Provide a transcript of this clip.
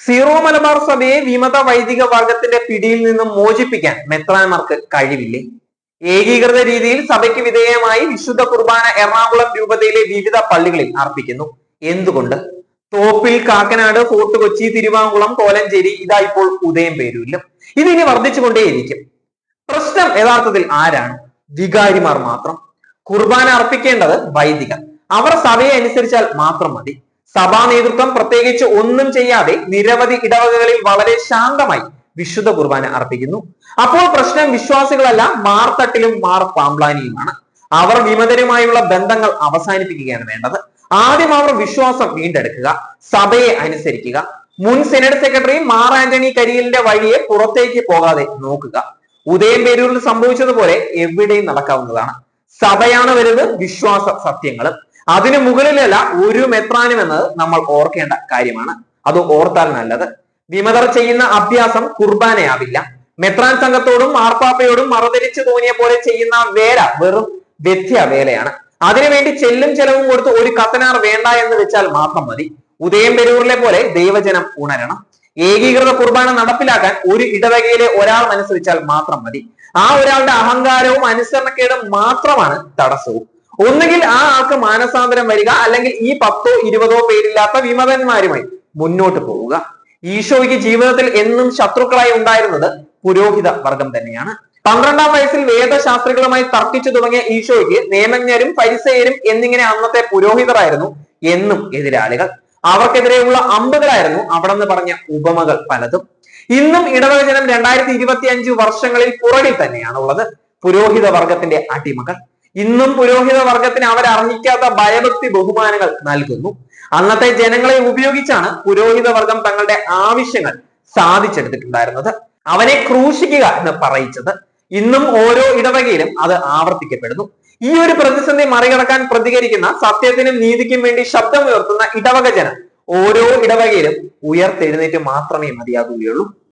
Zero Malabar സഭയെ വിമത വൈദിക വർഗത്തിന്റെ പിടിയിൽ നിന്ന് മോചിപ്പിക്കാൻ മെത്രാൻമാർക്ക് കഴിവില്ലേ? ഏകീകൃത രീതിയിൽ സഭയ്ക്ക് വിധേയമായി വിശുദ്ധ കുർബാന എറണാകുളം രൂപതയിലെ വിവിധ പള്ളികളിൽ അർപ്പിക്കുന്നു. എന്തുകൊണ്ട്? തോപ്പിൽ കാക്കനാട് ഫോർട്ട് കൊച്ചി തിരുവാങ്കുളം കോലഞ്ചേരി ഇതാ ഇപ്പോൾ ഉദയം പേരൂരിലും. ഇതിനി വർദ്ധിച്ചുകൊണ്ടേയിരിക്കും. പ്രശ്നം യഥാർത്ഥത്തിൽ ആരാണ്? വികാരിമാർ മാത്രം. കുർബാന അർപ്പിക്കേണ്ടത് വൈദികർ അവർ സഭയെ അനുസരിച്ചാൽ മാത്രം മതി. സഭാ നേതൃത്വം പ്രത്യേകിച്ച് ഒന്നും ചെയ്യാതെ നിരവധി ഇടവകകളിൽ വളരെ ശാന്തമായി വിശുദ്ധ കുർബാന അർപ്പിക്കുന്നു. അപ്പോൾ പ്രശ്നം വിശ്വാസികളല്ല മാർത്തട്ടിലും മാർ പാമ്പ്ലാനിയുമാണ്. അവർ വിമതരുമായുള്ള ബന്ധങ്ങൾ അവസാനിപ്പിക്കുകയാണ് വേണ്ടത്. ആദ്യം അവർ വിശ്വാസം വീണ്ടെടുക്കുക സഭയെ അനുസരിക്കുക. മുൻ സെനറ്റ് സെക്രട്ടറി മാർ ആന്റണി കരിയലിന്റെ വഴിയെ പുറത്തേക്ക് പോകാതെ നോക്കുക. ഉദയം പേരൂരിൽ സംഭവിച്ചതുപോലെ എവിടെയും നടക്കാവുന്നതാണ്. സഭയാണ് വരുന്നത് വിശ്വാസ സത്യങ്ങളും. അതിനു മുകളിലല്ല ഒരു മെത്രാനും എന്നത് നമ്മൾ ഓർക്കേണ്ട കാര്യമാണ്. അത് ഓർത്താൽ നല്ലത്. വിമതർ ചെയ്യുന്ന അഭ്യാസം കുർബാനയാവില്ല. മെത്രാൻ സംഘത്തോടും മാർപ്പാപ്പയോടും മറതിരിച്ചു തോന്നിയ പോലെ ചെയ്യുന്ന വേല വെറും വ്യത്യ വേലയാണ്. അതിനുവേണ്ടി ചെല്ലും ചെലവും കൊടുത്ത് ഒരു കത്തനാർ വേണ്ട എന്ന് വെച്ചാൽ മാത്രം മതി. ഉദയം പെരൂരിലെ പോലെ ദൈവജനം ഉണരണം. ഏകീകൃത കുർബാന നടപ്പിലാക്കാൻ ഒരു ഇടവകയിലെ ഒരാൾ മനസ്സരിച്ചാൽ മാത്രം മതി. ആ ഒരാളുടെ അഹങ്കാരവും അനുസരണക്കേടും മാത്രമാണ് തടസ്സവും. ഒന്നുകിൽ ആ ആൾക്ക് മാനസാന്തരം വരിക അല്ലെങ്കിൽ ഈ പത്തോ ഇരുപതോ പേരില്ലാത്ത വിമതന്മാരുമായി മുന്നോട്ട് പോവുക. ഈശോയ്ക്ക് ജീവിതത്തിൽ എന്നും ശത്രുക്കളായി ഉണ്ടായിരുന്നത് പുരോഹിത വർഗം തന്നെയാണ്. പന്ത്രണ്ടാം വയസ്സിൽ വേദശാസ്ത്രികളുമായി തർക്കിച്ചു തുടങ്ങിയ ഈശോയ്ക്ക് നിയമജ്ഞരും പരിസയരും എന്നിങ്ങനെ അന്നത്തെ പുരോഹിതരായിരുന്നു എന്നും എതിരാളികൾ. അവർക്കെതിരെയുള്ള അമ്പുകളായിരുന്നു അവിടെ നിന്ന് പറഞ്ഞ ഉപമകൾ പലതും. ഇന്നും ഇടവക ജനം രണ്ടായിരത്തി ഇരുപത്തി അഞ്ച് വർഷങ്ങളിൽ പുറകിൽ തന്നെയാണുള്ളത്. പുരോഹിത വർഗത്തിന്റെ അടിമകൾ. ഇന്നും പുരോഹിത വർഗത്തിന് അവരർഹിക്കാത്ത ഭയഭക്തി ബഹുമാനങ്ങൾ നൽകുന്നു. അന്നത്തെ ജനങ്ങളെ ഉപയോഗിച്ചാണ് പുരോഹിത വർഗം തങ്ങളുടെ ആവശ്യങ്ങൾ സാധിച്ചെടുത്തിട്ടുണ്ടായിരുന്നത്. അവനെ ക്രൂശിക്കുക എന്ന് പറയിച്ചത്. ഇന്നും ഓരോ ഇടവകയിലും അത് ആവർത്തിക്കപ്പെടുന്നു. ഈ ഒരു പ്രതിസന്ധി മറികടക്കാൻ പ്രതികരിക്കുന്ന സത്യത്തിനും നീതിക്കും വേണ്ടി ശബ്ദമുയർത്തുന്ന ഇടവക ജനം ഓരോ ഇടവകയിലും ഉയർത്തെഴുന്നേറ്റ് മാത്രമേ മതിയാകുകയുള്ളൂ.